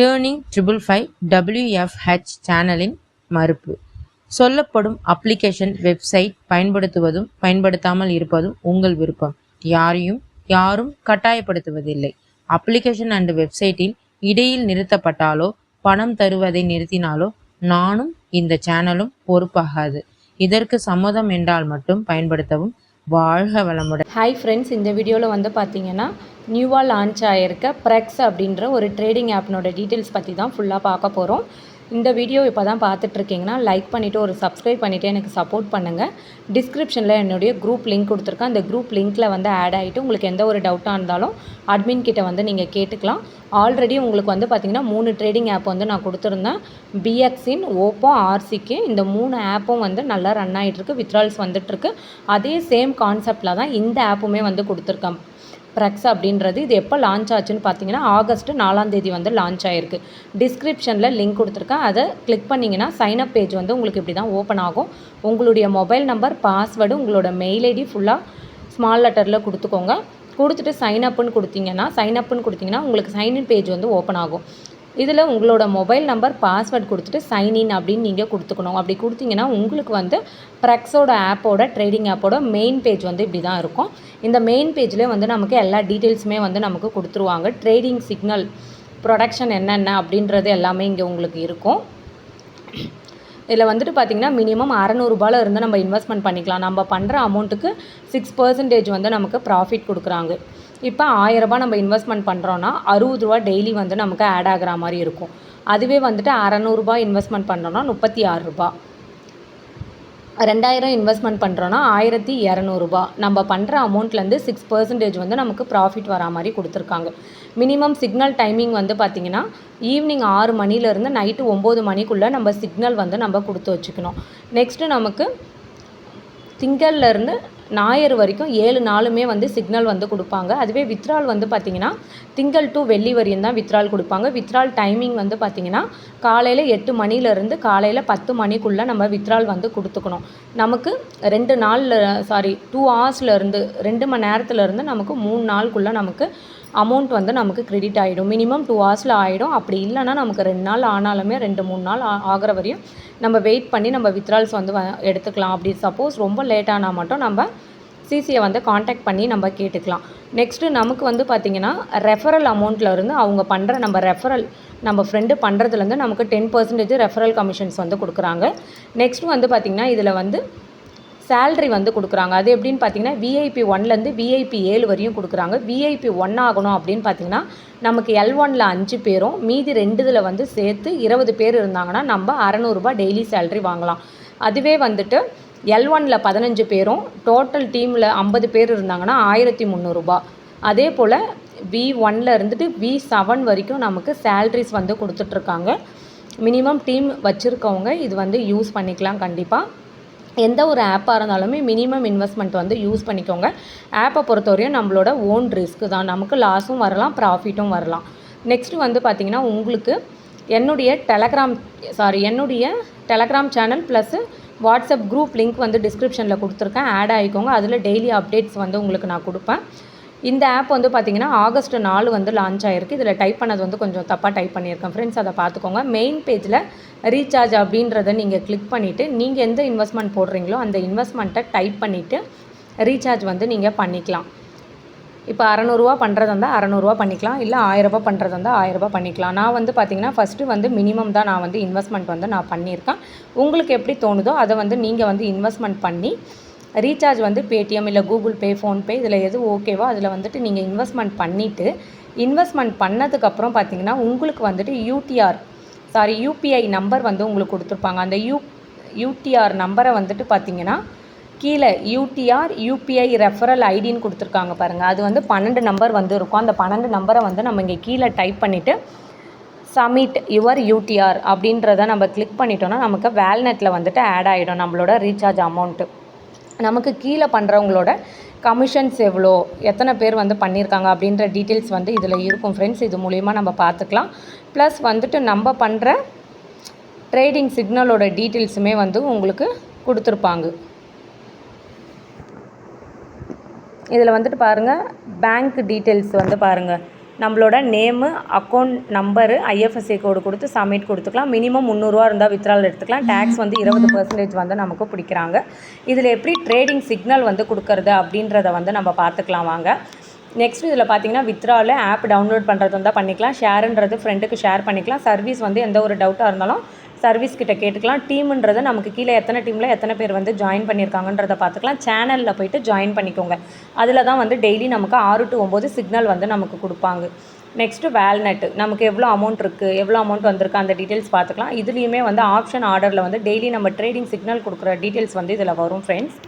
Learning triple five WFH சேனலின் மறுப்பு. சொல்லப்படும் அப்ளிகேஷன் வெப்சைட் பயன்படுத்துவதும் பயன்படுத்தாமல் இருப்பதும் உங்கள் விருப்பம். யாரையும் யாரும் கட்டாயப்படுத்துவதில்லை. அப்ளிகேஷன் அண்ட் வெப்சைட்டில் இடையில் நிறுத்தப்பட்டாலோ பணம் தருவதை நிறுத்தினாலோ நானும் இந்த சேனலும் பொறுப்பாகாது. இதற்கு சம்மதம் என்றால் மட்டும் பயன்படுத்தவும் வாழ்க வளமுடன். ஹாய் ஃப்ரெண்ட்ஸ் இந்த வீடியோவில் வந்து பார்த்தீங்கன்னா நியூவாக லான்ச் ஆகிருக்க ப்ரெக்ஸ் அப்படின்ற ஒரு ட்ரேடிங் ஆப்னோட டீட்டெயில்ஸ் பற்றி தான் ஃபுல்லாக பார்க்க போகிறோம் இந்த வீடியோ இப்போ தான் பார்த்துட்ருக்கீங்கன்னா லைக் பண்ணிவிட்டு ஒரு சப்ஸ்கிரைப் பண்ணிவிட்டு எனக்கு சப்போர்ட் பண்ணுங்கள் டிஸ்கிரிப்ஷனில் என்னுடைய குரூப் லிங்க் கொடுத்துருக்கேன். அந்த குரூப் லிங்க்கில் வந்து ஆட் ஆகிட்டு உங்களுக்கு எந்த ஒரு டவுட்டாக இருந்தாலும் அட்மின் கிட்ட வந்து நீங்கள் கேட்டுக்கலாம். ஆல்ரெடி உங்களுக்கு வந்து பார்த்திங்கன்னா மூணு ட்ரேடிங் ஆப் வந்து நான் கொடுத்துருந்தேன். பிஎக்ஸின் ஓப்போ ஆர்சிக்கு இந்த மூணு ஆப்பும் வந்து நல்லா ரன் ஆகிட்டுருக்கு வித்ரால்ஸ் வந்துட்டுருக்கு அதே சேம் கான்செப்டில் தான் இந்த ஆப்புமே வந்து கொடுத்துருக்கேன். ப்ரெக்ஸ் அப்படின்றது இது எப்போ லான்ச் ஆச்சுன்னு பார்த்தீங்கன்னா ஆகஸ்ட் நாலாம் தேதி வந்து லான்ச் ஆயிருக்கு. டிஸ்கிரிப்ஷனில் லிங்க் கொடுத்துருக்கேன். அதை கிளிக் பண்ணிங்கன்னா சைனப் பேஜ் வந்து உங்களுக்கு இப்படி தான் ஓப்பன் ஆகும். உங்களுடைய மொபைல் நம்பர் பாஸ்வேர்டு உங்களோட மெயில் ஐடி ஃபுல்லாக ஸ்மால் லெட்டரில் கொடுத்துக்கோங்க. கொடுத்துட்டு சைன் அப்புன்னு கொடுத்தீங்கன்னா சைன் அப்புன்னு கொடுத்தீங்கன்னா உங்களுக்கு சைன்இன் பேஜ் வந்து ஓப்பன் ஆகும். இதில் உங்களோட மொபைல் நம்பர் பாஸ்வேர்ட் கொடுத்துட்டு சைன்இன் அப்படின்னு நீங்கள் கொடுத்துக்கணும். அப்படி கொடுத்தீங்கன்னா உங்களுக்கு வந்து ப்ரெக்ஸோட ஆப்போட ட்ரேடிங் ஆப்போட மெயின் பேஜ் வந்து இப்படி தான் இருக்கும். இந்த மெயின் பேஜ்லேயே வந்து நமக்கு எல்லா டீட்டெயில்ஸுமே வந்து நமக்கு கொடுத்துருவாங்க. ட்ரேடிங் சிக்னல் ப்ரொடக்ஷன் என்னென்ன அப்படின்றது எல்லாமே இங்கே உங்களுக்கு இருக்கும். இதில் வந்துட்டு பார்த்திங்கன்னா மினிமம் அறநூறுபாவில் இருந்து நம்ம இன்வெஸ்ட்மெண்ட் பண்ணிக்கலாம். நம்ம பண்ணுற அமௌண்ட்டுக்கு சிக்ஸ் பர்சன்டேஜ் வந்து நமக்கு ப்ராஃபிட் கொடுக்குறாங்க. இப்போ ஆயிரரூபா நம்ம இன்வெஸ்ட்மெண்ட் பண்ணுறோன்னா அறுபது ரூபா டெய்லி வந்து நமக்கு ஆட் ஆகிற மாதிரி இருக்கும். அதுவே வந்துட்டு அறநூறுபா இன்வெஸ்ட்மெண்ட் பண்ணுறோன்னா முப்பத்தி ஆறுரூபா ரெண்டாயிரம் இன்வெஸ்ட்மெண்ட் பண்ணுறோன்னா ஆயிரத்தி இரநூறுபா நம்ம பண்ணுற அமௌண்ட்லேருந்து சிக்ஸ் பர்சன்டேஜ் வந்து நமக்கு ப்ராஃபிட் வரா மாதிரி கொடுத்துருக்காங்க. மினிமம் சிக்னல் டைமிங் வந்து பார்த்திங்கன்னா ஈவினிங் ஆறு மணிலேருந்து நைட்டு ஒம்பது மணிக்குள்ளே நம்ம சிக்னல் வந்து நம்ம கொடுத்து வச்சுக்கணும். நெக்ஸ்ட்டு நமக்கு திங்கள்லேருந்து ஞாயிறு வரைக்கும் ஏழு நாளுமே வந்து சிக்னல் வந்து கொடுப்பாங்க. அதுவே வித்ரால் வந்து பார்த்திங்கன்னா திங்கள் டு வெள்ளி வரையும் தான் வித்ரால் கொடுப்பாங்க. வித்ரால் டைமிங் வந்து பார்த்திங்கன்னா காலையில் எட்டு மணிலேருந்து காலையில் பத்து மணிக்குள்ளே நம்ம வித்ரால் வந்து கொடுத்துக்கணும். நமக்கு ரெண்டு நாளில் சாரி டூ ஹவர்ஸ்லேருந்து ரெண்டு மணி நேரத்துலேருந்து நமக்கு மூணு நாளுக்குள்ளே நமக்கு அமௌண்ட் வந்து நமக்கு கிரெடிட் ஆகிடும் மினிமம் டூ ஹவர்ஸில் ஆகிடும் அப்படி இல்லைன்னா நமக்கு ரெண்டு நாள் ஆனாலுமே ரெண்டு மூணு நாள் ஆ- ஆகிற வரையும் நம்ம வெயிட் பண்ணி நம்ம வித்ரால்ஸ் வந்து வ- எடுத்துக்கலாம். அப்படி சப்போஸ் ரொம்ப லேட் ஆனால் மட்டும் நம்ம சிசியை வந்து காண்டாக்ட் பண்ணி நம்ம கேட்டுக்கலாம். நெக்ஸ்ட்டு நமக்கு வந்து பார்த்திங்கன்னா ரெஃபரல் அமௌண்ட்லேருந்து இருந்து அவங்க பண்ணுற நம்ம ரெஃபரல் நம்ம ஃப்ரெண்டு பண்ணுறதுலேருந்து நமக்கு டென் பர்சன்டேஜ் ரெஃபரல் கமிஷன்ஸ் வந்து கொடுக்குறாங்க. நெக்ஸ்ட்டு வந்து பார்த்திங்கன்னா இதில் வந்து சேல்ரி வந்து கொடுக்குறாங்க. அது எப்படின்னு பார்த்தீங்கன்னா விஐபி ஒன்லேருந்து விஐபி ஏழு வரையும் கொடுக்குறாங்க. விஐபி ஒன் ஆகணும் அப்படின்னு பார்த்தீங்கன்னா நமக்கு எல் ஒனில் அஞ்சு பேரும் மீதி ரெண்டுதில் வந்து சேர்த்து இருபது பேர் இருந்தாங்கன்னா நம்ம அறநூறுபா டெய்லி சேல்ரி வாங்கலாம். அதுவே வந்துட்டு எல் ஒனில் பதினஞ்சு பேரும் டோட்டல் டீமில் ஐம்பது பேர் இருந்தாங்கன்னா ஆயிரத்தி முந்நூறுரூபா அதே போல் வி ஒன்ல இருந்துட்டு வி செவன் வரைக்கும் நமக்கு சேல்ரிஸ் வந்து கொடுத்துட்ருக்காங்க. மினிமம் டீம் வச்சுருக்கவங்க இது வந்து யூஸ் பண்ணிக்கலாம் கண்டிப்பாக எந்த ஒரு ஆப்பாக இருந்தாலுமே மினிமம் இன்வெஸ்ட்மெண்ட் வந்து யூஸ் பண்ணிக்கோங்க. ஆப்பை பொறுத்தவரையும் நம்மளோட ஓன் ரிஸ்க்கு தான். நமக்கு லாஸும் வரலாம் ப்ராஃபிட்டும் வரலாம். நெக்ஸ்ட்டு வந்து பார்த்திங்கன்னா உங்களுக்கு என்னுடைய டெலகிராம் சாரி என்னுடைய Telegram channel plus WhatsApp group link வந்து டிஸ்கிரிப்ஷனில் கொடுத்துருக்கேன். ஆட் ஆகிக்கோங்க அதில் டெய்லி அப்டேட்ஸ் வந்து உங்களுக்கு நான் கொடுப்பேன். இந்த ஆப் வந்து பார்த்தீங்கன்னா ஆகஸ்ட் நாலு வந்து லான்ச் ஆயிருக்கு. இதில் டைப் பண்ணது வந்து கொஞ்சம் தப்பாக டைப் பண்ணியிருக்கேன். ஃப்ரெண்ட்ஸ் அதை பார்த்துக்கோங்க மெயின் பேஜில் ரீசார்ஜ் அப்படின்றத நீங்கள் கிளிக் பண்ணிவிட்டு நீங்கள் எந்த இன்வெஸ்ட்மெண்ட் போடுறீங்களோ அந்த இன்வெஸ்ட்மெண்ட்டை டைப் பண்ணிவிட்டு ரீசார்ஜ் வந்து நீங்கள் பண்ணிக்கலாம். இப்போ அறநூறுவா பண்ணுறதா இருந்தால் அறநூறுவா பண்ணிக்கலாம். இல்லை ஆயிரரூபா பண்ணுறதா இருந்தால் ஆயிரரூபா பண்ணிக்கலாம். நான் வந்து பார்த்திங்கன்னா ஃபஸ்ட்டு வந்து மினிமம் தான் நான் வந்து இன்வெஸ்ட்மெண்ட் வந்து நான் பண்ணியிருக்கேன். உங்களுக்கு எப்படி தோணுதோ அதை வந்து நீங்கள் வந்து இன்வெஸ்ட்மெண்ட் பண்ணி ரீசார்ஜ் வந்து பேடிஎம் இல்லை கூகுள் பே ஃபோன்பே இதில் எது ஓகேவோ அதில் வந்துட்டு நீங்கள் இன்வெஸ்ட்மெண்ட் பண்ணிவிட்டு இன்வெஸ்ட்மெண்ட் பண்ணதுக்கப்புறம் பார்த்தீங்கன்னா உங்களுக்கு வந்துட்டு யூடிஆர் சாரி யூபிஐ நம்பர் வந்து உங்களுக்கு கொடுத்துருப்பாங்க. அந்த யூ யூடிஆர் நம்பரை வந்துட்டு பார்த்தீங்கன்னா கீழே யூடிஆர் யூபிஐ ரெஃபரல் ஐடின்னு கொடுத்துருக்காங்க பாருங்கள் அது வந்து பன்னெண்டு நம்பர் வந்து இருக்கும். அந்த பன்னெண்டு நம்பரை வந்து நம்ம இங்கே கீழே டைப் பண்ணிவிட்டு சமிட் யுவர் யூடிஆர் அப்படின்றத நம்ம கிளிக் பண்ணிட்டோம்னா நமக்கு வேல்நெட்டில் வந்துட்டு ஆட் ஆகிடும் நம்மளோட ரீசார்ஜ் அமௌண்ட்டு நமக்கு கீழே பண்ணுறவங்களோட கமிஷன்ஸ் எவ்வளோ எத்தனை பேர் வந்து பண்ணியிருக்காங்க அப்படின்ற டீட்டெயில்ஸ் வந்து இதில் இருக்கும் ஃப்ரெண்ட்ஸ் இது மூலிமா நம்ம பார்த்துக்கலாம். ப்ளஸ் வந்துட்டு நம்ம பண்ணுற ட்ரேடிங் சிக்னலோட டீட்டெயில்ஸுமே வந்து உங்களுக்கு கொடுத்துருப்பாங்க. இதில் வந்துட்டு பாருங்கள் பேங்க் டீட்டெயில்ஸ் வந்து பாருங்கள் நம்மளோட name account number IFSC code கொடுத்து சப்மிட் கொடுத்துக்கலாம். மினிமம் முந்நூறுரூவா இருந்தால் வித்ரால் எடுத்துக்கலாம். டேக்ஸ் வந்து இருபது பர்சன்டேஜ் வந்து நமக்கு பிடிக்கிறாங்க. இதில் எப்படி ட்ரேடிங் சிக்னல் வந்து கொடுக்கறது அப்படின்றத வந்து நம்ம பார்த்துக்கலாம் வாங்க. நெக்ஸ்ட் இதில் பார்த்தீங்கன்னா வித்ராவில் ஆப் டவுன்லோட் பண்ணுறது இருந்தால் பண்ணிக்கலாம். ஷேருன்றது ஃப்ரெண்டுக்கு ஷேர் பண்ணிக்கலாம். சர்வீஸ் வந்து எந்த ஒரு டவுட்டாக இருந்தாலும் சர்வீஸ் கிட்ட கேட்டுக்கலாம். டீம்ன்றது நமக்கு கீழே எத்தனை டீமில் எத்தனை பேர் வந்து ஜாயின் பண்ணியிருக்காங்கன்றத பார்த்துக்கலாம். சேனலில் போயிட்டு ஜாயின் பண்ணிக்கோங்க. அதில் தான் வந்து டெய்லி நமக்கு ஆறு டு ஒம்பது சிக்னல் வந்து நமக்கு கொடுப்பாங்க. நெக்ஸ்ட்டு வேல்நெட் நமக்கு எவ்வளோ அமௌண்ட் இருக்குது எவ்வளோ அமௌண்ட் வந்திருக்கு அந்த டீட்டெயில்ஸ் பார்த்துக்கலாம். இதுலேயுமே வந்து ஆப்ஷன் ஆர்டரில் வந்து டெய்லி நம்ம ட்ரேடிங் சிக்னல் கொடுக்குற டீட்டெயில்ஸ் வந்து இதில் வரும் ஃப்ரெண்ட்ஸ்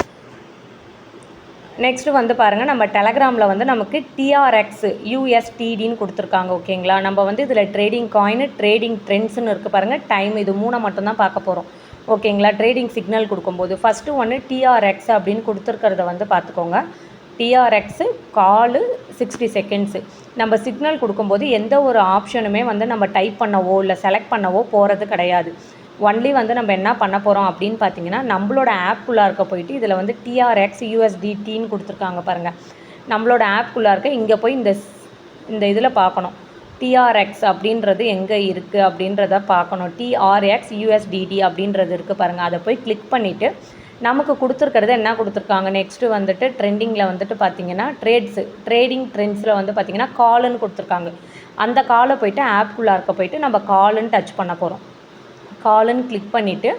நெக்ஸ்ட்டு வந்து பாருங்கள் நம்ம டெலகிராமில் வந்து நமக்கு டிஆர்எக்ஸ் யூஎஸ்டிடின்னு கொடுத்துருக்காங்க ஓகேங்களா நம்ம வந்து இதில் ட்ரேடிங் காயின் ட்ரேடிங் ட்ரெண்ட்ஸ்னு இருக்குது பாருங்கள் டைம் இது மூணை மட்டும்தான் பார்க்க போகிறோம் ஓகேங்களா ட்ரேடிங் சிக்னல் கொடுக்கும்போது. ஃபஸ்ட்டு ஒன்று டிஆர்எக்ஸ் அப்படின்னு கொடுத்துருக்கிறத வந்து பார்த்துக்கோங்க. டிஆர்எக்ஸு காலு சிக்ஸ்டி செகண்ட்ஸு நம்ம சிக்னல் கொடுக்கும்போது எந்த ஒரு ஆப்ஷனுமே வந்து நம்ம டைப் பண்ணவோ இல்லை செலக்ட் பண்ணவோ போகிறது கிடையாது. ஒன்லி வந்து நம்ம என்ன பண்ண போகிறோம் அப்படின்னு பார்த்தீங்கன்னா நம்மளோட ஆப்புக்குள்ளே இருக்க போயிட்டு இதில் வந்து டிஆர்எக்ஸ் யூஎஸ்டிடின்னு கொடுத்துருக்காங்க பாருங்கள் நம்மளோட ஆப்புக்குள்ளே இருக்க இங்கே போய் இந்த ஸ்- இந்த இதில் பார்க்கணும். டிஆர்எக்ஸ் அப்படின்றது எங்கே இருக்குது அப்படின்றத பார்க்கணும். டிஆர்எக்ஸ் யூஎஸ்டிடி அப்படின்றது இருக்குது பாருங்கள் அதை போய் கிளிக் பண்ணிவிட்டு நமக்கு கொடுத்துருக்கிறது என்ன கொடுத்துருக்காங்க? நெக்ஸ்ட்டு வந்துட்டு ட்ரெண்டிங்கில் வந்துட்டு பார்த்தீங்கன்னா ட்ரேட்ஸு ட்ரேடிங் ட்ரெண்ட்ஸில் வந்து பார்த்தீங்கன்னா காலுன்னு கொடுத்துருக்காங்க. அந்த காலை போயிட்டு ஆப்குள்ளே இருக்க போயிட்டு நம்ம காலுன்னு டச் பண்ண போகிறோம் காலுன்னு கிளிக் பண்ணிவிட்டு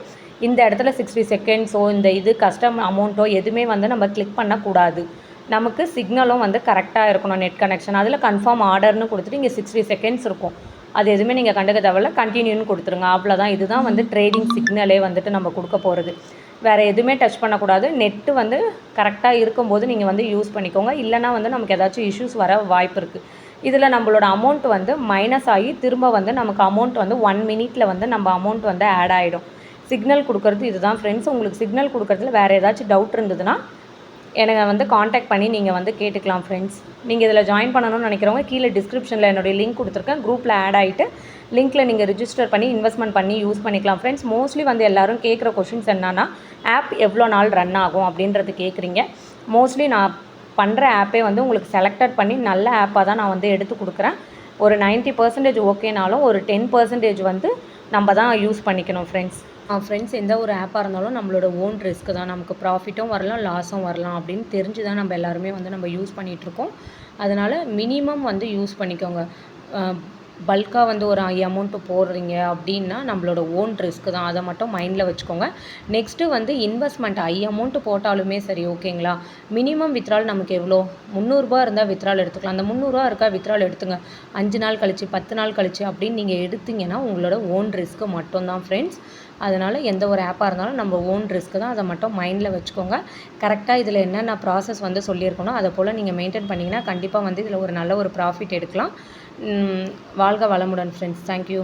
இந்த இடத்துல சிக்ஸ்டி செகண்ட்ஸோ இந்த இது கஸ்டம் அமௌண்ட்டோ எதுவுமே வந்து நம்ம கிளிக் பண்ணக்கூடாது. நமக்கு சிக்னலும் வந்து கரெக்டாக இருக்கணும் நெட் கனெக்ஷன் அதில் கன்ஃபார்ம் ஆர்டர்னு கொடுத்துட்டு இங்கே சிக்ஸ்டி செகண்ட்ஸ் இருக்கும். அது எதுவுமே நீங்கள் கண்டுக்க தேவையில்ல கண்டினியூன்னு கொடுத்துருங்க. அவ்வளோதான் இதுதான் வந்து ட்ரேடிங் சிக்னலே வந்துட்டு நம்ம கொடுக்க போகிறது வேறு எதுவுமே டச் பண்ணக்கூடாது. நெட்டு வந்து கரெக்டாக இருக்கும்போது நீங்கள் வந்து யூஸ் பண்ணிக்கோங்க. இல்லைனா வந்து நமக்கு ஏதாச்சும் இஷ்யூஸ் வர வாய்ப்பு இருக்குது இதில் நம்மளோட அமௌண்ட் வந்து மைனஸ் ஆகி திரும்ப வந்து நமக்கு அமௌண்ட் வந்து ஒன் மினிட்ல வந்து நம்ம அமௌண்ட் வந்து ஆட் ஆகிடும் சிக்னல் கொடுக்கறது இதுதான் ஃப்ரெண்ட்ஸ் உங்களுக்கு சிக்னல் கொடுக்கறதுல வேறு ஏதாச்சும் டவுட் இருந்ததுன்னா எனக்கு வந்து காண்டாக்ட் பண்ணி நீங்கள் வந்து கேட்டுக்கலாம் ஃப்ரெண்ட்ஸ் நீங்கள் இதில் ஜாயின் பண்ணணும்னு நினைக்கிறவங்க கீழே டிஸ்கிரிப்ஷனில் என்னுடைய லிங்க் கொடுத்துருக்கேன். குரூப்பில் ஆட் ஆகிட்டு லிங்க்கில் நீங்கள் ரிஜிஸ்டர் பண்ணி இன்வெஸ்ட்மெண்ட் பண்ணி யூஸ் பண்ணிக்கலாம் ஃப்ரெண்ட்ஸ் மோஸ்ட்லி வந்து எல்லோரும் கேட்குற கொஷின்ஸ் என்னன்னா ஆப் எவ்வளோ நாள் ரன் ஆகும் அப்படின்றது கேட்குறீங்க மோஸ்ட்லி நான் பண்ணுற ஆப்பே வந்து உங்களுக்கு செலக்டட் பண்ணி நல்ல ஆப்பாக தான் நான் வந்து எடுத்து கொடுக்குறேன். ஒரு 90% பர்சன்டேஜ் ஓகேனாலும் ஒரு டென் பர்சன்டேஜ் வந்து நம்ம தான் யூஸ் பண்ணிக்கணும் ஃப்ரெண்ட்ஸ் ஃப்ரெண்ட்ஸ் எந்த ஒரு ஆப்பாக இருந்தாலும் நம்மளோட ஓன் ரிஸ்க் தான். நமக்கு ப்ராஃபிட்டும் வரலாம் லாஸும் வரலாம் அப்படின்னு தெரிஞ்சு தான் நம்ம எல்லாருமே வந்து நம்ம யூஸ் பண்ணிகிட்ருக்கோம் அதனால் மினிமம் வந்து யூஸ் பண்ணிக்கோங்க. பல்காக வந்து ஒரு அமௌண்ட்டு போடுறீங்க அப்படின்னா நம்மளோட ஓன் ரிஸ்க் தான். அதை மட்டும் மைண்டில் வச்சுக்கோங்க. நெக்ஸ்ட்டு வந்து இன்வெஸ்ட்மெண்ட் ஐ அமௌண்ட்டு போட்டாலுமே சரி ஓகேங்களா மினிமம் வித்ரால் நமக்கு எவ்வளோ? முந்நூறுரூபா இருந்தால் வித்ரால் எடுத்துக்கலாம். அந்த முந்நூறுரூவா இருக்கா வித்ரால் எடுத்துங்க. அஞ்சு நாள் கழிச்சு பத்து நாள் கழிச்சு அப்படின்னு நீங்கள் எடுத்தீங்கன்னா உங்களோட ஓன் ரிஸ்க்கு மட்டும்தான் ஃப்ரெண்ட்ஸ் அதனால் எந்த ஒரு ஆப்பாக இருந்தாலும் நம்ம ஓன் ரிஸ்க்கு தான். அதை மட்டும் மைண்டில் வச்சுக்கோங்க. கரெக்டாக இதில் என்னென்ன ப்ராசஸ் வந்து சொல்லியிருக்கணும் அதை போல் நீங்கள் மெயின்டைன் பண்ணிங்கன்னா கண்டிப்பாக வந்து இதில் ஒரு நல்ல ஒரு ப்ராஃபிட் எடுக்கலாம். வாழ்க வளமுடன் ஃப்ரெண்ட்ஸ் தேங்க்யூ